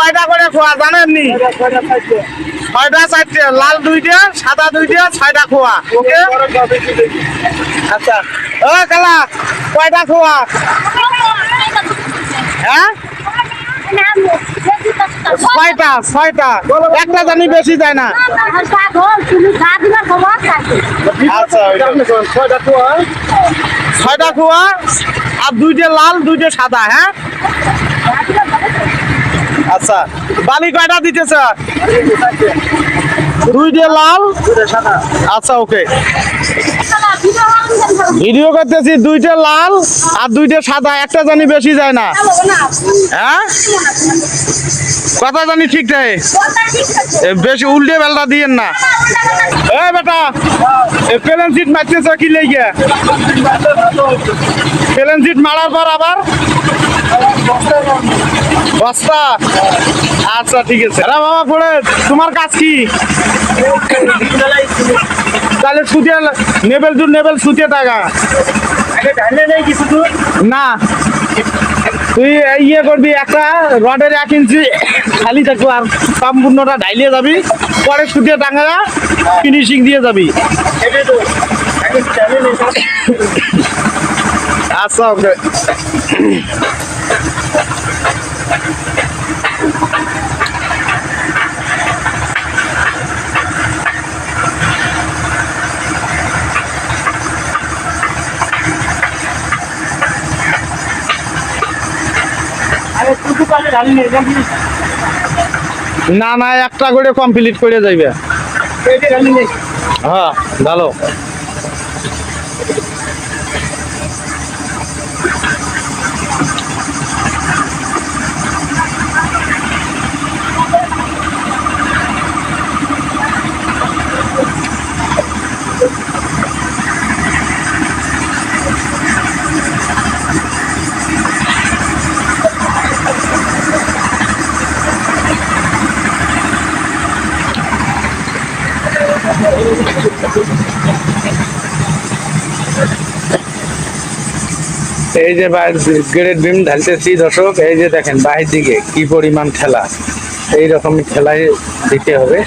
কয়টা করে খোয়া জানেন নি? ছয়টা চারটে, লাল দুইটা, সাদা দুইটা, ছয়টা খোয়া, ওকে? আচ্ছা ও কালা কয়টা খোয়া? হ্যাঁ? ছয়টা ছয়টা। একটা জানি বেশি যায় না। আচ্ছা ছয়টা খোয়া, আর দুইটা লাল, দুইটা সাদা হ্যাঁ? আচ্ছা বালি কয়টা দিতেছ দুইটা লাল? আচ্ছা ওকে। ভিডিও করতেছি, দুইটা লাল আর দুইটা সাদা, একটা জানি বেশি যায় না। হ্যাঁ? কথা জানি ঠিক থাকে বেশি উল্টে বেলটা দিয়েন না। এ, বেটা প্লেন সিট মারতেছ কি লেগে প্লেন সিট মারার পর আবার বস্তা? আচ্ছা ঠিক আছে। আরে বাবা, পড়ে, তোমার কাজ কি? তাহলে সুতিয়ে নেবেল টু নেবেল সুতিয়ে টাকা। না, তুই ইয়ে করবি, একটা রডের এক ইঞ্চি খালি থাকব আর সম্পূর্ণটা ঢাইলিয়ে যাবি, পরে সুতিয়ে টাঙ্গা ফিনিশিং দিয়ে যাবি। আচ্ছা ওকে। না না একটা করে কমপ্লিট করে যাইবে। হ্যাঁ ভালো এই যে গ্রেড বিম ঢালতেছি দর্শক, এই যে দেখেন বাহির দিকে কি পরিমাণ খেলা এই রকম খেলায় দিতে হবে।